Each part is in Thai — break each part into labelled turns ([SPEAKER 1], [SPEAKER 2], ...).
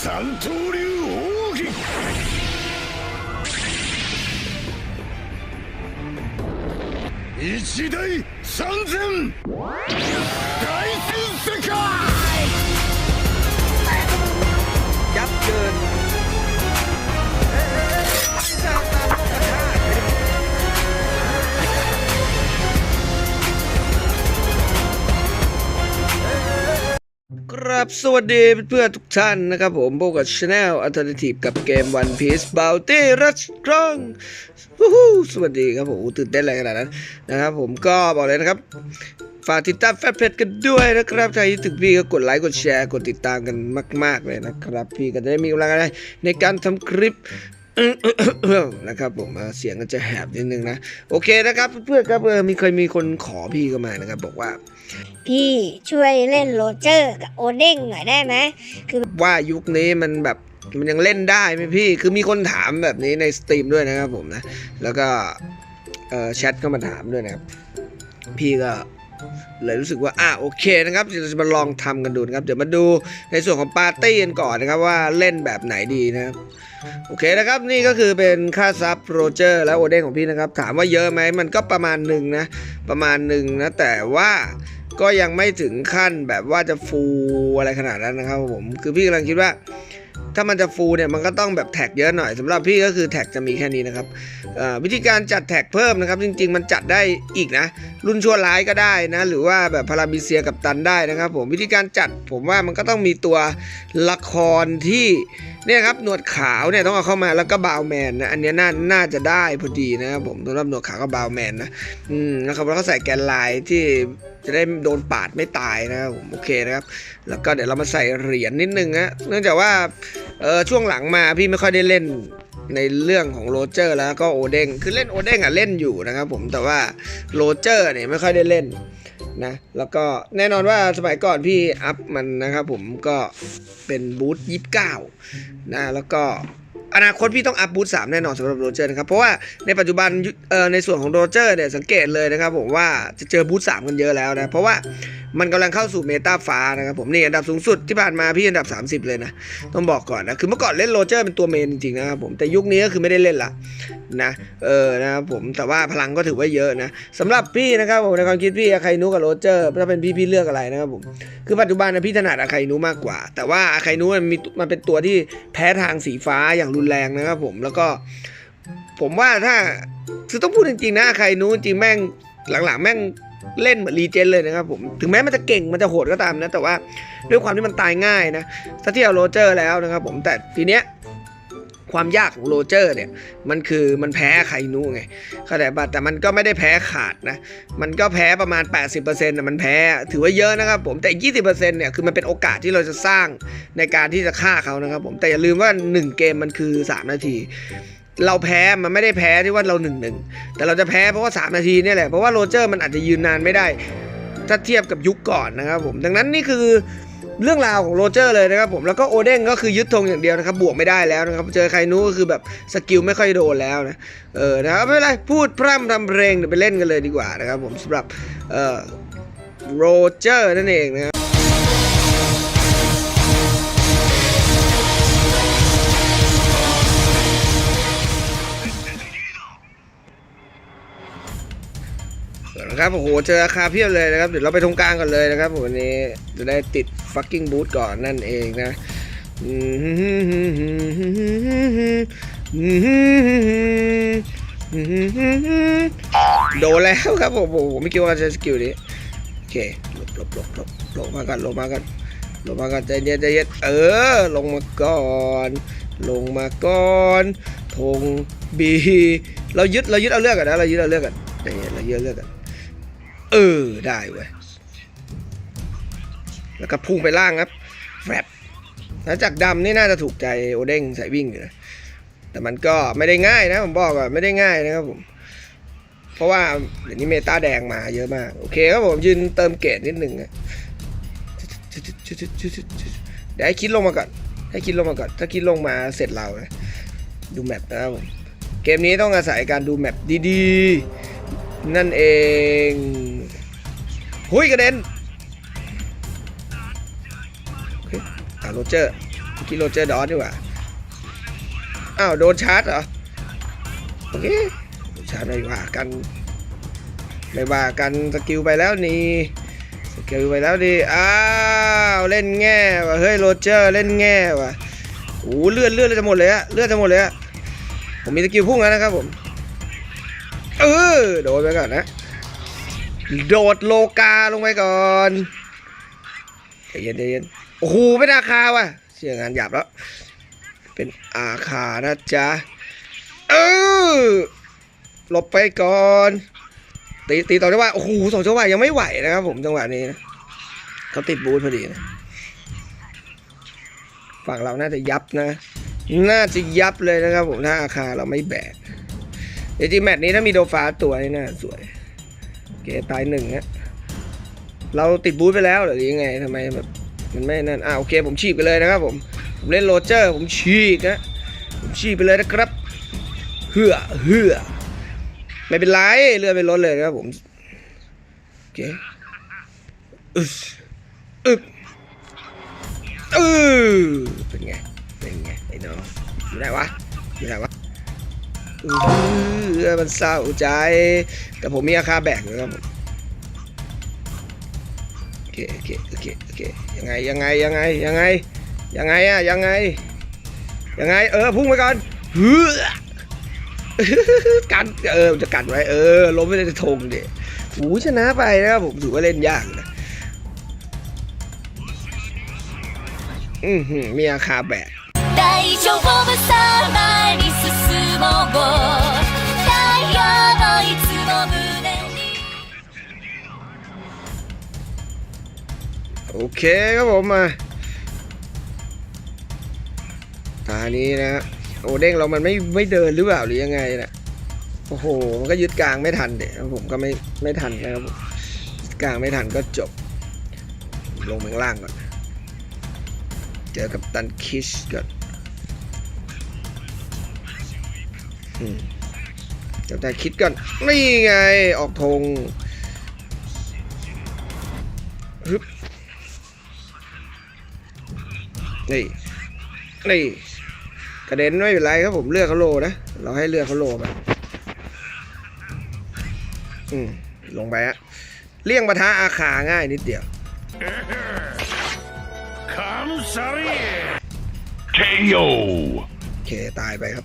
[SPEAKER 1] 三刀流奥義一大三千。大戦世界。
[SPEAKER 2] ครับสวัสดีเพื่อนทุกท่านนะครับผมพบกับช anel Alternative กับเกม One Piece Bounty Rush กล้องสวัสดีครับผมตื่นเต้นอะไรขนาดนั้นนะครับผมก็บอกเลยนะครับ ฝากติดตามแฟนเพจกันด้วยนะครับถ้าคิดถึงพี่ก็กดไลค์กดแชร์กดติดตามกันมาก ๆเลยนะครับ พี่ก็จะได้มีกำลังใจในการทำคลิป นะครับผมอ่าเสียงก็จะแหบนิดนึงนะ โอเคนะครับเพื่อนๆครับเออมีเคยมีคนขอพี่ก็มานะครับ บอกว่า
[SPEAKER 3] พี่ช่วยเล่นโรเจอร์กับโอเด้งหน่อยได้ไหมคือ
[SPEAKER 2] ว่ายุคนี้มันแบบมันยังเล่นได้ไหมพี่ คือมีคนถามแบบนี้ในสตรีมด้วยนะครับผมนะ แล้วก็เอ่อแชทเข้ามาถามด้วยนะครับ พี่ก็ เลยรู้สึกว่าอะโอเคนะครับเดี๋ยวเราจะมาลองทำกันดูนะครับ เดี๋ยวมาดูในส่วนของปาร์ตี้กันก่อนนะครับว่าเล่นแบบไหนดีนะครับโอเคนะครับนี่ก็คือเป็นค่าซับโรเจอร์และโอเด้งของพี่นะครับ ถามว่าเยอะไหมมันก็ประมาณหนึ่งนะประมาณหนึ่งนะแต่ว่าก็ยังไม่ถึงขั้นแบบว่าจะฟูอะไรขนาดนั้นนะครับผมคือพี่กำลังคิดว่า ถ้ามันจะฟูเนี่ยมันก็ต้องแบบแท็กเยอะหน่อยสำหรับพี่ก็คือแท็กจะมีแค่นี้นะครับวิธีการจัดแท็กเพิ่มนะครับจริง ๆ มันจัดได้อีกนะ รุ่นชั่วร้ายก็ได้นะหรือว่าแบบพาราบิเซียกับตันได้นะครับผมวิธีการจัดผมว่ามันก็ต้องมีตัวละครที่เนี่ยครับหนวดขาวเนี่ยต้องเอาเข้ามาแล้วก็บาวแมนนะอันนี้น่าน่าจะได้พอดีนะครับผมสำหรับหนวดขาวกับบาวแมนนะอืมนะครับแล้วก็ใส่แกนลายที่จะได้โดนปาดไม่ตายนะครับผมโอเคนะครับ แล้วก็เดี๋ยวเรามาใส่เหรียญนิดนึงนะเนื่องจากว่าเออช่วงหลังมาพี่ไม่ค่อยได้เล่นในเรื่องของโรเจอร์แล้วก็โอเด้งคือเล่นโอเด้งอะเล่นอยู่นะครับผมแต่ว่าโรเจอร์เนี่ยไม่ค่อยได้เล่นนะแล้วก็แน่นอนว่าสมัยก่อนพี่อัพมันนะครับผมก็เป็นบูธยี่สิบเก้านะแล้วก็อนาคตพี่ต้องอัพบูธสามแน่นอนสำหรับโรเจอร์นะครับเพราะว่าในปัจจุบันเอ่อในส่วนของโรเจอร์เนี่ยสังเกตเลยนะครับผมว่าจะเจอบูธสามกันเยอะแล้วนะเพราะว่า มันกำลังเข้าสู่เมตาฟ้านะครับผมนี่อันดับสูงสุดที่ผ่านมาพี่อันดับ 30 เลยนะ ต้องบอกก่อนนะ คือเมื่อก่อนเล่นโรเจอร์เป็นตัวเมนจริงๆนะครับผมแต่ยุคนี้ก็คือไม่ได้เล่นละนะเออนะครับผมแต่ว่าพลังก็ถือว่าเยอะนะสำหรับพี่นะครับผมในความคิดพี่อาไคนูกับโรเจอร์ถ้าเป็นพี่พี่เลือกอะไรนะครับผมคือปัจจุบันนะพี่ถนัดอาไคนูมากกว่า แต่ว่าอาไคนูมันมีมันเป็นตัวที่แพ้ทางสีฟ้าอย่างรุนแรงนะครับผมแล้วก็ผมว่าถ้าคือต้องพูดจริงๆนะอาไคนูจริงๆแม่งหลังๆแม่ง เล่นเหมือนรีเจนเลยนะครับผม ถึงแม้มันจะเก่งมันจะโหดก็ตามนะ แต่ว่าด้วยความที่มันตายง่ายนะถ้าเทียบโรเจอร์แล้วนะครับผมแต่ทีเนี้ยความยากของโรเจอร์เนี่ยมันคือมันแพ้ไคนูไงเข้าใจป่ะแต่มันก็ไม่ได้แพ้ขาดนะมันก็แพ้ประมาณ 80%นะมันแพ้ถือว่าเยอะนะครับผมแต่ 20%เนี่ยคือมันเป็นโอกาสที่เราจะสร้างในการที่จะฆ่าเขานะครับผมแต่อย่าลืมว่า 1 เกมมันคือ 3 นาที เราแพ้มันไม่ได้แพ้ที่ว่าเราหนึ่งหนึ่งแต่เราจะแพ้เพราะว่า 3 นาทีเนี่ยแหละเพราะว่าโรเจอร์มันอาจจะยืนนานไม่ได้ ถ้าเทียบกับยุคก่อนนะครับผมดังนั้นนี่คือเรื่องราวของโรเจอร์เลยนะครับผมแล้วก็โอเด้งก็คือยึดธงอย่างเดียวนะครับบวกไม่ได้แล้วนะครับเจอใครนู้ก็คือแบบสกิลไม่ค่อยโดนแล้วนะเออนะครับไม่เป็นไรพูดพร่ำทำเพลงเดี๋ยวไปเล่นกันเลยดีกว่านะครับผมสำหรับเอ่อโรเจอร์นั่นเองนะครับ นะครับโอ้โหเจอราคาเพียบเลยนะครับเดี๋ยวเราไปตรงกลางก่อนเลยนะครับวันนี้จะได้ติด fucking boot ก่อนนั่นเองนะโดนแล้วครับผมผมผมไม่คิดว่าจะสกิลนี้โอเคหลบหลบหลบหลบลงมากันลงมากันลงมากันใจเย็นใจเย็นเออ ลงมาก่อนลงมาก่อนธงบีเรายึดเรายึดเอาเลือกกันนะเรายึดเอาเลือกกันเย็นเรายึดเอาเลือกกัน เออได้เว้ยแล้วก็พุ่งไปล่างครับแฟบแล้วจากดำนี่น่าจะถูกใจโอเด้งใส่วิ่งอยู่นะแต่มันก็ไม่ได้ง่ายนะผมบอกก่อนไม่ได้ง่ายนะครับผม เพราะว่าเดี๋ยวนี้เมตาแดงมาเยอะมาก โอเคครับผมยืนเติมเกรดนิดหนึ่งนะเดี๋ยวให้คิดลงมาก่อน ให้คิดลงมาก่อน ถ้าคิดลงมาเสร็จเรานะดูแมปนะครับผม เกมนี้ต้องอาศัยการดูแมปดีๆ นั่นเอง หุยกระเด็นโอเคอ่าโรเจอร์กิโลเจอร์ดอสดีกว่าอ้าวโดนชาร์จเหรอโอเคโดนชาร์จไม่ว่ากันไม่ว่ากันสกิลไปแล้วนี่สกิลไปแล้วดิอ้าวเล่นแง่ว่ะเฮ้ยโรเจอร์เล่นแง่ว่ะโอ้เลือดเลือดจะหมดเลยอะเลือดจะหมดเลยอะผมมีสกิลพุ่งแล้วนะครับผมเออโดนไปก่อนนะ โดดโลกาลงไปก่อนใจเย็นใจเย็นโอ้โหเป็นอาคาว่ะเชื่องานหยาบแล้ว เป็นอาคานะจ๊ะเออหลบไปก่อนตีตีต่อจังหวะโอ้โหสองจังหวะยังไม่ไหวนะครับผมจังหวะนี้นะเขาติดบูทพอดีนะฝั่งเราน่าจะยับนะ น่าจะยับเลยนะครับผมถ้าอาคาเราไม่แบกจริงๆแมตช์นี้ถ้ามีโดฟาตัวนี่น่าสวย เคตายหนึ่งนะเราติดบูทไปแล้วหรือยังไงทำไมแบบมันไม่นั่นอ่าโอเคผมฉีกไปเลยนะครับผมผมเล่นโรเจอร์ผมฉีกนะผมฉีกไปเลยนะครับเหือเหือไม่เป็นไรเรือไปรถเลยนะครับผมโอเคอึสอึบอือเป็นไงเป็นไงไอ้น้องอยู่ไหนวะอยู่ไหนวะ ออมันเศร้าใจ แต่ผมมีอาคาแบกอยู่ครับผมโอเคโอเคโอเคโอเคยังไงยังไงยังไงยังไงยังไงอะยังไงยังไงเออพุ่งไปก่อนเฮ้อกันเออจะกัดไว้เออล้มไม่ได้จะทงเด็หูชนะไปนะครับผมถือว่าเล่นยากนะอือหือมีอาคาแบก
[SPEAKER 4] 大丈夫さ前に進もう太陽のいつも胸に
[SPEAKER 2] โอเคครับผมมาตานี้นะโอเด้งเรามันไม่ไม่เดินหรือเปล่าหรือยังไงนะโอ้โหมันก็ยึดกลางไม่ทันเด็ผมก็ไม่ไม่ทันนะครับผมยึดกลางไม่ทันก็จบ ลงไปข้างล่างก่อน เจอกับตันคิชก่อน เดี๋ยแต่คิดกันนี่ไงออกธงฮึบนี่นี่กระเด็นไม่เป็นไรครับผมเลือกเขาโลนะ เราให้เลือกเขาโลไปอืมลงไปฮะเลี่ยงปะทะอาคาง่ายนิดเดียว
[SPEAKER 1] คำสารี
[SPEAKER 5] KO
[SPEAKER 2] โอเค ตายไปครับ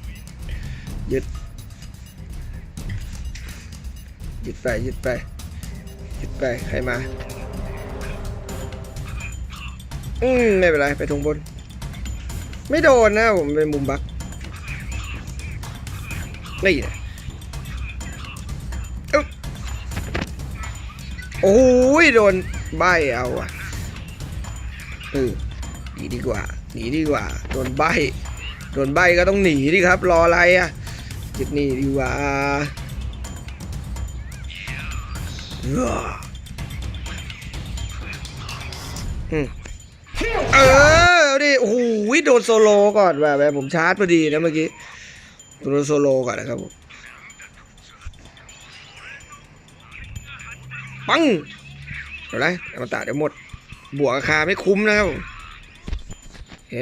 [SPEAKER 2] ยึดยึดไปยึดไปยึดไปใครมาอืมไม่เป็นไรไปทงบน ไม่โดนนะผมเป็นมุมบักนี่นะโอ้ยโดนใบเอาอะเออหนีดีกว่าหนีดีกว่าโดนใบโดนใบก็ต้องหนีดิครับ รออะไรอะ จิบหนีดีกว่าเอออืมเออเอาดิโอ้โหโดนโซโลก่อนแบบแบบผมชาร์จพอดีนะเมื่อกี้โดนโซโลก่อนนะครับผมปังเดี๋ยวไรอมตะเดี๋ยวหมด บวกราคาไม่คุ้มนะครับผมโอเค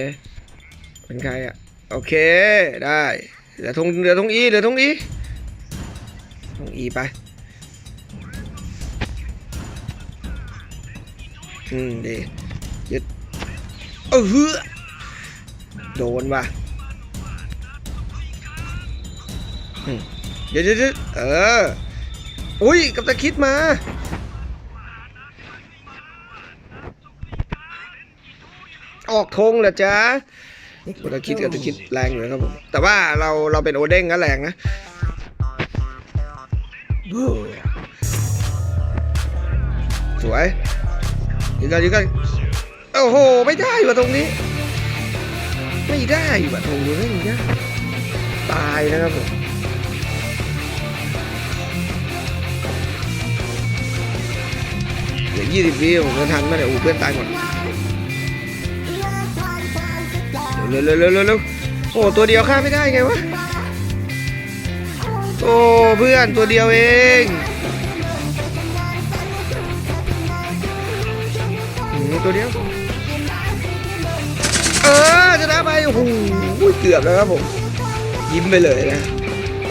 [SPEAKER 2] เป็นใครอะ โอเค ได้ เหลือทงเหลือทงอีเหลือทงอีทงอีไปอืมดียึดเออโดนว่ะเดี๋ยวเดี๋ยวเดี๋ยวเออ อุ้ย กับตะคิดมา ออกธงเหรอจ๊ะ ตะคิดกับตะคิดแรงอยู่นะครับผมแต่ว่าเราเราเป็นโอเด้งก็แรงนะสวยยิงกันยิงกันโอ้โหไม่ได้ว่ะตรงนี้ ไม่ได้ว่ะตรงนี้ไม่ได้ตายนะครับผมเดี๋ยวยี่สิบวิผมจะทันไหมเดี๋ยวอูเพื่อนตายหมด เร็วเร็วเร็วเร็วโอ้ตัวเดียวฆ่าไม่ได้ไงวะโอ้เพื่อนตัวเดียวเองอืมตัวเดียวเออจะได้ไปหูเกือบแล้วครับผม ยิ้มไปเลยนะ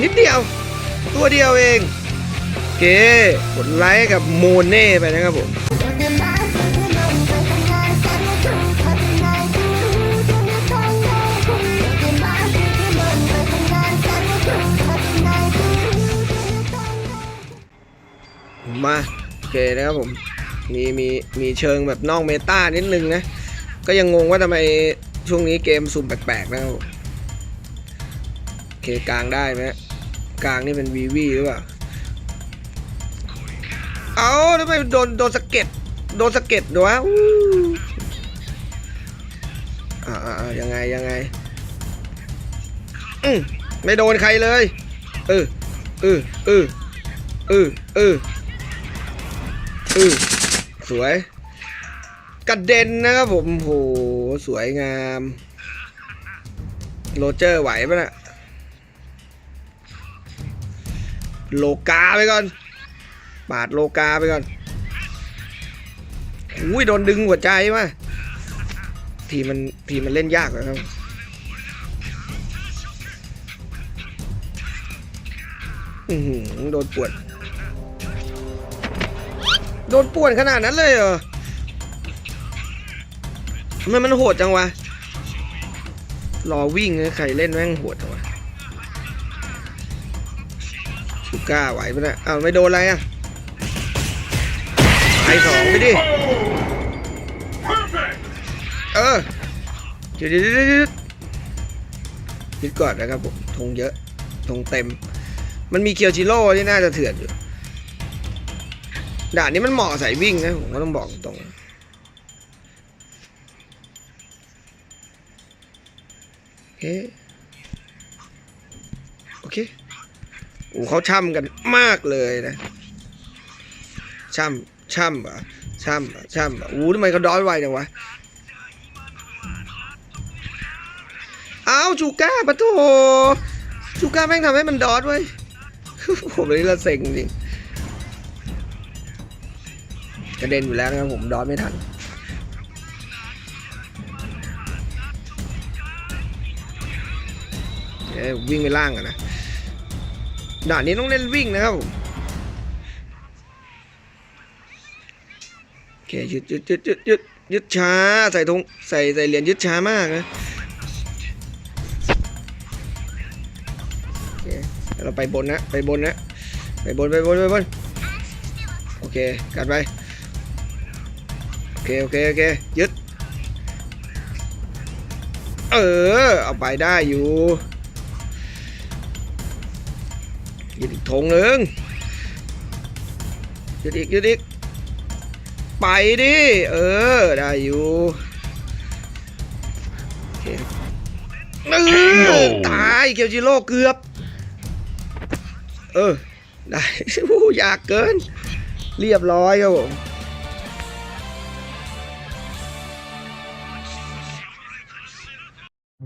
[SPEAKER 2] นิดเดียว ตัวเดียวเองโอเคกดไลค์กับโมเน่ไปนะครับผม มาโอเคนะครับผมมีมีมีเชิงแบบนอกเมตานิดนึงนะ ก็ยังงงว่าทำไมช่วงนี้เกมสุ่มแปลกๆนะครับโอเคกลางได้ไหมกลางนี่เป็นวีวีหรือเปล่าเอาทำไมโดนโดนสะเก็ดโดนสะเก็ดด้วยวะอ่าอ่ายังไงยังไงอืมไม่โดนใครเลยเออเออเออเออเออ ออสวย กระเด็นนะครับผมโหสวยงาม โรเจอร์ไหวปะน่ะโลกาไปก่อน ปาดโลกาไปก่อน อุ้ยโดนดึงหัวใจมาทีมันทีมันเล่นยากนะครับอือหือโดนปวด โดนปวดขนาดนั้นเลยเหรอทำไมมันโหดจังวะ รอวิ่งนะใครเล่นแม่งโหดจังวะชูก้าไหวปะเนี่ยอ้าวไม่โดนอะไรอะไอสองไปดิ เออเดี๋ยวเดี๋ยวเดี๋ยวเดี๋ยวยึดก่อนนะครับผมธงเยอะธงเต็ม มันมีเคียวจิโร่ที่น่าจะเถื่อนอยู่ ด่านนี้มันเหมาะใส่วิ่งนะผมก็ต้องบอกตรงโอเคโอเคโอ้เขาช่ำกันมากเลยนะช่ำช่ำเหรอช่ำเหรอช่ำเหรออู้ทำไมเขาดอยไวจังวะอ้าวจูก้าปะโถจูก้าแม่งทำให้มันดอดไว้ผมเลยละเซ็งจริง กระเด็นอยู่แล้วนะครับผมดอดไม่ทันเอ้ยวิ่งไปล่างกันนะด่านนี้ต้องเล่นวิ่งนะครับผมโอเคยึดยึดยึดยึดยึดยึดช้าใส่ธงใส่ใส่เหรียญยึดช้ามากนะเราไปบนนะ ไปบนนะ ไปบน ไปบน ไปบน โอเค กัดไป เคโอเคโอเคยึด เออ เอาไปได้อยู่ยึดอีกธงหนึ่งยึดอีกยึดอีกไปดิ เออ ได้อยู่เออตายเกียวจิโร่เกือบ เออ ได้โอ้อยากเกิน เรียบร้อยครับผม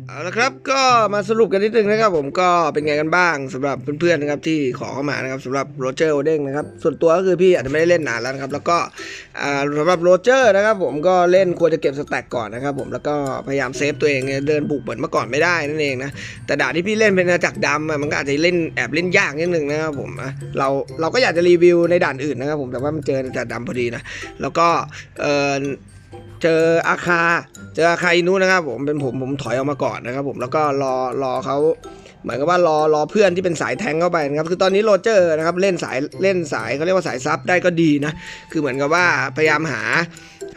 [SPEAKER 2] เอาละครับก็มาสรุปกันนิดนึงนะครับ ผมก็เป็นไงกันบ้างสำหรับเพื่อนๆนะครับที่ขอเข้ามานะครับสำหรับโรเจอร์โอเด้งนะครับส่วนตัวก็คือพี่อาจจะไม่ได้เล่นนานแล้วนะครับ แล้วก็สำหรับโรเจอร์นะครับ ผมก็เล่นควรจะเก็บสแต็กก่อนนะครับ ผมแล้วก็พยายามเซฟตัวเองเดินบุกเหมือนเมื่อก่อนไม่ได้นั่นเองนะแต่ด่านที่พี่เล่นเป็นอาณาจักรดำมันก็อาจจะเล่นแอบเล่นยากนิดนึงนะครับผมเราเราก็อยากจะรีวิวในด่านอื่นนะครับ ผมแต่ว่ามันเจออาณาจักรดำพอดีนะแล้วก็ เจออาคา เจออาคาอินุนะครับ ผมเป็นผมผมถอยออกมาก่อนนะครับผมแล้วก็รอรอเขาเหมือนกับว่ารอรอเพื่อนที่เป็นสายแทงเข้าไปนะครับคือตอนนี้โรเจอร์นะครับเล่นสายเล่นสายเขาเรียกว่าสายซับได้ก็ดีนะคือเหมือนกับว่าพยายามหา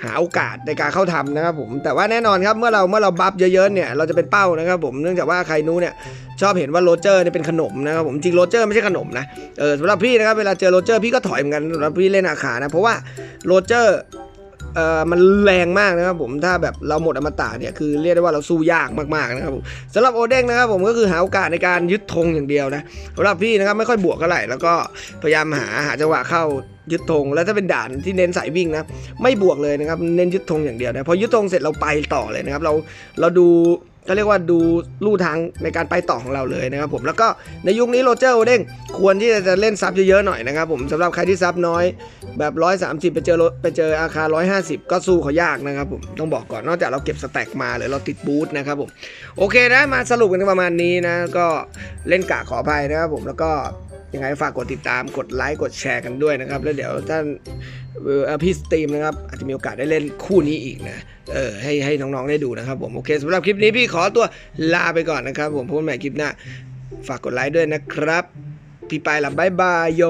[SPEAKER 2] หาโอกาสในการเข้าทำนะครับผมแต่ว่าแน่นอนครับเมื่อเราเมื่อเราบัฟเยอะๆเนี่ยเราจะเป็นเป้านะครับผมเนื่องจากว่าอาคาอินุเนี่ยชอบเห็นว่าโรเจอร์เนี่ยเป็นขนมนะครับผมจริงโรเจอร์ไม่ใช่ขนมนะเออสำหรับพี่นะครับเวลาเจอโรเจอร์พี่ก็ถอยเหมือนกันสำหรับพี่เล่นอาคานะเพราะว่าโรเจอร์ เอ่อมันแรงมากนะครับผมถ้าแบบเราหมดอมตะเนี่ยคือเรียกได้ว่าเราสู้ยากมากๆนะครับผมสำหรับโอเด้งนะครับผมก็คือหาโอกาสในการยึดธงอย่างเดียวนะสำหรับพี่นะครับไม่ค่อยบวกเท่าไหร่แล้วก็พยายามหาหาจังหวะเข้ายึดธงแล้วถ้าเป็นด่านที่เน้นสายวิ่งนะไม่บวกเลยนะครับเน้นยึดธงอย่างเดียวนะพอยึดธงเสร็จเราไปต่อเลยนะครับเราเราดู ก็เรียกว่าดูลู่ทางในการไปต่อของเราเลยนะครับผมแล้วก็ในยุคนี้โรเจอร์โอเด้งควรที่จะเล่นซับเยอะๆหน่อยนะครับผมสำหรับใครที่ซับน้อยแบบ 130 ไปเจอไปเจออาคาร150 ก็สู้เขายากนะครับผมต้องบอกก่อนนอกจากเราเก็บสแต็กมาหรือเราติดบูธนะครับผมโอเคนะมาสรุปกันประมาณนี้นะก็เล่นกะขออภัยนะครับผมแล้วก็ ยังไงฝากกดติดตามกดไลค์กดแชร์กันด้วยนะครับ แล้วเดี๋ยวท่านพี่สตรีมนะครับ อาจจะมีโอกาสได้เล่นคู่นี้อีกนะเออให้ให้น้องๆได้ดูนะครับผมโอเคสำหรับคลิปนี้พี่ขอตัวลาไปก่อนนะครับ ผมพบกันใหม่คลิปหน้า ฝากกดไลค์ด้วยนะครับ พี่ไปละบายบายโย